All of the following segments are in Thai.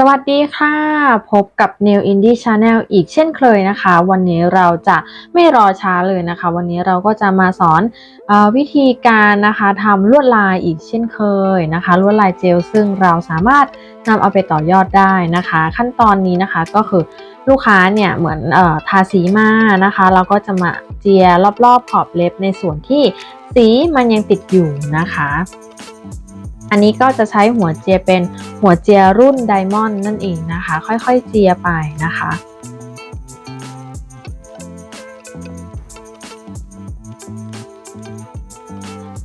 สวัสดีค่ะ พบกับ Nail Indie Channel อีกเช่นเคยนะคะ วันนี้เราจะไม่รอช้าเลยนะคะ วันนี้เราก็จะมาสอนอวิธีการนะคะทำลวดลายอีกเช่นเคยนะคะลวดลายเจล ซึ่งเราสามารถนำเอาไปต่อยอดได้นะคะ ขั้นตอนนี้นะคะก็คือลูกค้าเนี่ยเหมือนอทาสีมานะคะ เราก็จะมาเจียรอบๆขอบเล็บในส่วนที่สีมันยังติดอยู่นะคะ อันนี้ก็จะใช้หัวเจียเป็นหัวเจียรุ่นไดมอนด์นั่นเองนะคะ ค่อยๆเจียไปนะคะ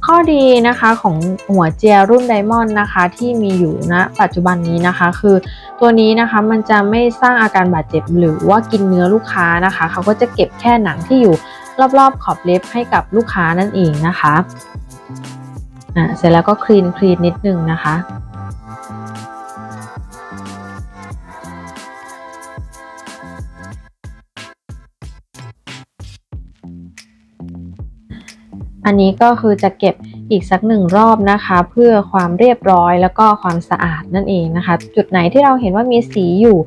ข้อดีนะคะของหัวเจียรุ่นไดมอนด์นะคะที่มีอยู่ณนะปัจจุบันนี้นะคะ คือตัวนี้นะคะมันจะไม่สร้างอาการบาดเจ็บหรือว่ากินเนื้อลูกค้านะคะ เขาก็จะเก็บแค่หนังที่อยู่รอบๆขอบเล็บให้กับลูกค้านั่นเองนะคะ อะเสร็จแล้วก็คลีนคลีนนิดนึงนะคะอันนี้ก็คือจะเก็บ อีกสักหนึ่งรอบนะคะ เพื่อความเรียบร้อยแล้วก็ความสะอาดนั่นเองนะคะ จุดไหนที่เราเห็นว่ามีสีอยู่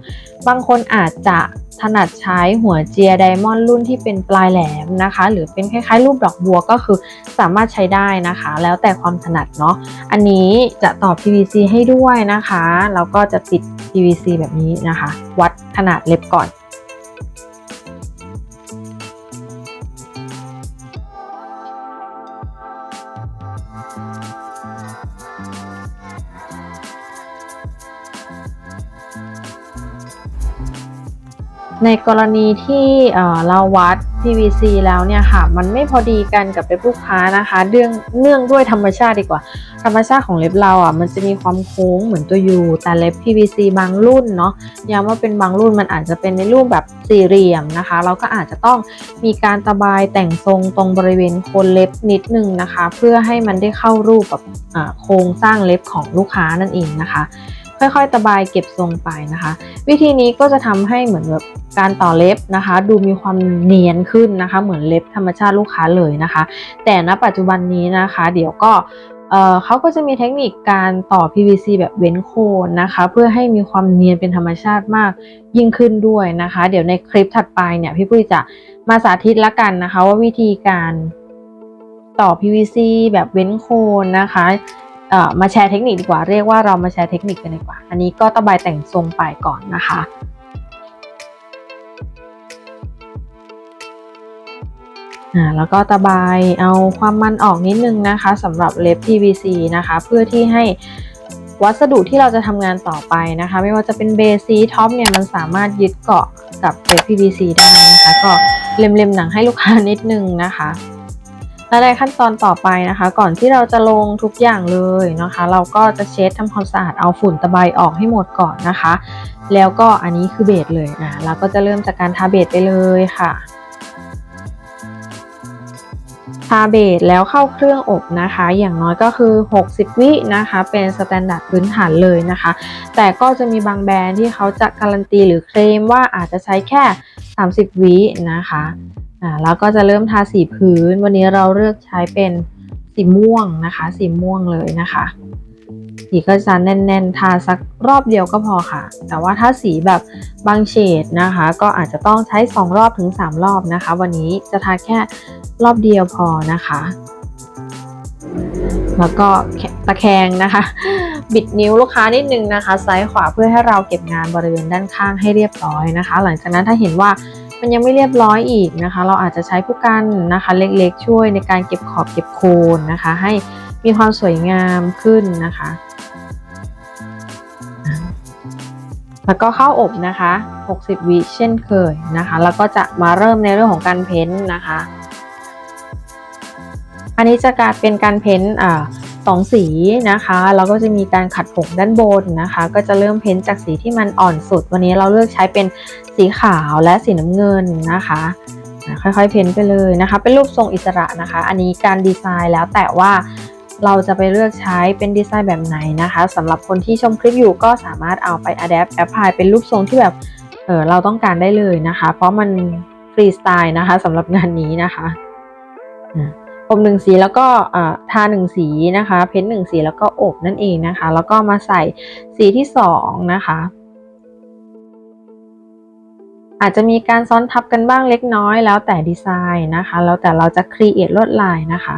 บางคนอาจจะถนัดใช้หัวเจียไดมอนด์รุ่นที่เป็นปลายแหลมนะคะ หรือเป็นคล้ายๆ รูปดอกบัวก็คือสามารถใช้ได้นะคะ แล้วแต่ความถนัดเนาะอันนี้จะต่อ PVC ให้ด้วยนะคะแล้วก็จะติด PVC แบบนี้นะคะ วัดขนาดเล็บก่อน ในกรณีที่เราวัด PVC แล้วเนี่ยค่ะ มันไม่พอดีกันกับเล็บลูกค้านะคะเนื่องเนื่องด้วยธรรมชาติดีกว่า ธรรมชาติของเล็บเราอะมันจะมีความโค้งเหมือนตัวยูแต่เล็บ PVC บางรุ่นเนาะย้ำว่าเป็นบางรุ่นมันอาจจะเป็นในรูปแบบสี่เหลี่ยมนะคะ เราก็อาจจะต้องมีการตะบายแต่งทรงตรงบริเวณโคนเล็บนิดนึงนะคะ เพื่อให้มันได้เข้ารูปกับโครงสร้างเล็บของลูกค้านั่นเองนะคะ ค่อยๆ ตะบายเก็บทรงไปนะคะ วิธีนี้ก็จะทำให้เหมือนแบบการต่อเล็บนะคะ ดูมีความเนียนขึ้นนะคะ เหมือนเล็บธรรมชาติลูกค้าเลยนะคะ แต่ณปัจจุบันนี้นะคะ เดี๋ยวก็เเขาก็จะมีเทคนิคการต่อ PVC แบบเว้นโคนนะคะ เพื่อให้มีความเนียนเป็นธรรมชาติมากยิ่งขึ้นด้วยนะคะ เดี๋ยวในคลิปถัดไปเนี่ยพี่ปุ้ยจะมาสาธิตละกันนะคะ ว่าวิธีการต่อ PVC แบบเว้นโคนนะคะ มาแชร์เทคนิคดีกว่า เรียกว่าเรามาแชร์เทคนิคกันดีกว่า อันนี้ก็ตะบายแต่งทรงไปก่อนนะคะอ่าแล้วก็ตะบายเอาความมันออกนิดนึงนะคะสำหรับเล็บ PVC นะคะ เพื่อที่ให้วัสดุที่เราจะทำงานต่อไปนะคะ ไม่ว่าจะเป็นเบสีท็อปเนี่ยมันสามารถยึดเกาะกับเล็บ PVC ได้นะคะ ก็เล็มๆหนังให้ลูกค้านิดนึงนะคะ และในขั้นตอนต่อไปนะคะ ก่อนที่เราจะลงทุกอย่างเลยนะคะ เราก็จะเช็ดทำความสะอาดเอาฝุ่นตะไบออกให้หมดก่อนนะคะ แล้วก็อันนี้คือเบสเลยอะเราก็จะเริ่มจากการทาเบสไปเลยค่ะทาเบสแล้วเข้าเครื่องอบนะคะ อย่างน้อยก็คือ 60 วินะคะ เป็นสแตนดาร์ดพื้นฐานเลยนะคะ แต่ก็จะมีบางแบรนด์ที่เขาจะการันตีหรือเคลมว่าอาจจะใช้แค่ 30 วินะคะ อ่าแล้วก็จะเริ่มทาสีพื้น วันนี้เราเลือกใช้เป็นสีม่วงนะคะ สีม่วงเลยนะคะสีก็จะแน่นๆ ทาสักรอบเดียวก็พอค่ะ แต่ว่าถ้าสีแบบบางเฉดนะคะ ก็อาจจะต้องใช้ 2 รอบถึง 3 รอบนะคะ วันนี้จะทาแค่รอบเดียวพอนะคะ แล้วก็ตะแคงนะคะ บิดนิ้วลูกค้านิดนึงนะคะ ซ้ายขวาเพื่อให้เราเก็บงานบริเวณด้านข้างให้เรียบร้อยนะคะ หลังจากนั้นถ้าเห็นว่า มันยังไม่เรียบร้อยอีกนะคะ เราอาจจะใช้ผู้กันนะคะเล็กๆ ช่วยในการเก็บขอบเก็บโคนนะคะ ให้มีความสวยงามขึ้นนะคะ แล้วก็เข้าอบนะคะ 60 วิเช่นเคยนะคะ แล้วก็จะมาเริ่มในเรื่องของการเพ้นท์นะคะ อันนี้จะกลายเป็นการเพ้นท์อ่า สองสีนะคะแล้วก็จะมีการขัดผงด้านบนนะคะ ก็จะเริ่มเพ้นจากสีที่มันอ่อนสุด วันนี้เราเลือกใช้เป็นสีขาวและสีน้ำเงินนะคะค่อยๆเพ้นไปเลยนะคะ เป็นรูปทรงอิสระนะคะ อันนี้การดีไซน์แล้วแต่ว่าเราจะไปเลือกใช้เป็นดีไซน์แบบไหนนะคะสำหรับคนที่ชมคลิปอยู่ก็สามารถเอาไป adapt apply เป็นรูปทรงที่แบบเออเราต้องการได้เลยนะคะ เพราะมันฟรีสไตล์นะคะสำหรับงานนี้นะคะ อบหนึ่งสีแล้วก็ทาหนึ่งสีนะคะ เพ้นหนึ่งสีแล้วก็อบนั่นเองนะคะ แล้วก็มาใส่สีที่สองนะคะ อาจจะมีการซ้อนทับกันบ้างเล็กน้อยแล้วแต่ดีไซน์นะคะ แล้วแต่เราจะครีเอทลวดลายนะคะ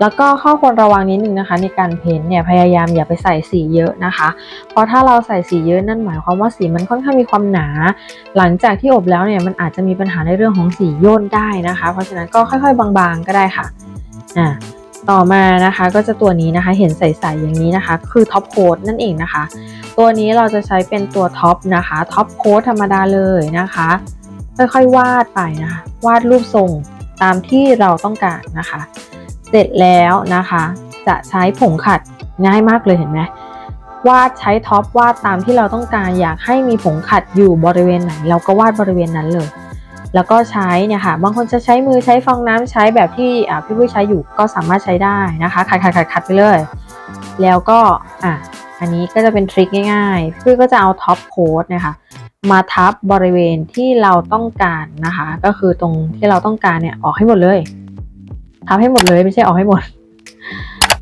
แล้วก็ข้อควรระวังนิดนึงนะคะ ในการเพ้นเนี่ยพยายามอย่าไปใส่สีเยอะนะคะ เพราะถ้าเราใส่สีเยอะนั่นหมายความว่าสีมันค่อนข้างมีความหนา หลังจากที่อบแล้วเนี่ยมันอาจจะมีปัญหาในเรื่องของสีย่นได้นะคะ เพราะฉะนั้นก็ค่อย ๆ บางๆ ก็ได้ค่ะอ่าต่อมานะคะก็จะตัวนี้นะคะเห็นใสๆอย่างนี้นะคะ คือท็อปโค้ดนั่นเองนะคะ ตัวนี้เราจะใช้เป็นตัวท็อปนะคะท็อปโค้ดธรรมดาเลยนะคะ ค่อยๆวาดไปนะคะวาดรูปทรงตามที่เราต้องการนะคะ เสร็จแล้วนะคะ จะใช้ผงขัดง่ายมากเลยเห็นไหมวาดใช้ท็อปวาดตามที่เราต้องการอยากให้มีผงขัดอยู่บริเวณไหน เราก็วาดบริเวณนั้นเลย แล้วก็ใช้เนี่ยค่ะบางคนจะใช้มือใช้ฟองน้ำใช้แบบที่อ่าพี่ปุ้ใช้อยู่ก็สามารถใช้ได้นะคะขัดขัดขัดขัดไปเลย แล้วก็อะอันนี้ก็จะเป็นทริคง่ายๆพี่ก็จะเอาท็อปโค้ดเนี่ยค่ะมาทับบริเวณที่เราต้องการนะคะ ก็คือตรงที่เราต้องการเนี่ยออกให้หมดเลย ทับให้หมดเลยไม่ใช่ออกให้หมด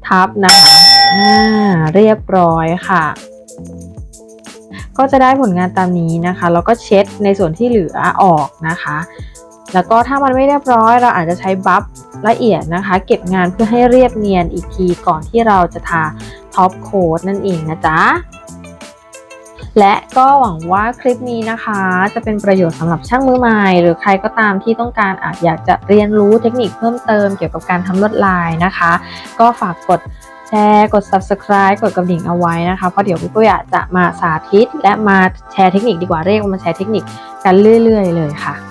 ทับนะคะอ่าเรียบร้อยค่ะ ก็จะได้ผลงานตามนี้นะคะ แล้วก็เช็ดในส่วนที่เหลือออกนะคะ แล้วก็ถ้ามันไม่เรียบร้อยเราอาจจะใช้บัฟละเอียดนะคะ เก็บงานเพื่อให้เรียบเนียนอีกทีก่อนที่เราจะทาท็อปโค้ดนั่นเองนะจ๊ะ และก็หวังว่าคลิปนี้นะคะ จะเป็นประโยชน์สำหรับช่างมือใหม่ หรือใครก็ตามที่ต้องการอาจอยากจะเรียนรู้เทคนิคเพิ่มเติมเกี่ยวกับการทำลวดลายนะคะ ก็ฝากกดแชร์ กด subscribe กดกระดิ่งเอาไว้นะคะ เพราะเดี๋ยวพี่ปุ้ยจจะมาสาธิต และมาแชร์เทคนิคดีกว่าเรียกว่ามาแชร์เทคนิคกันเรื่อย ๆ เลยค่ะ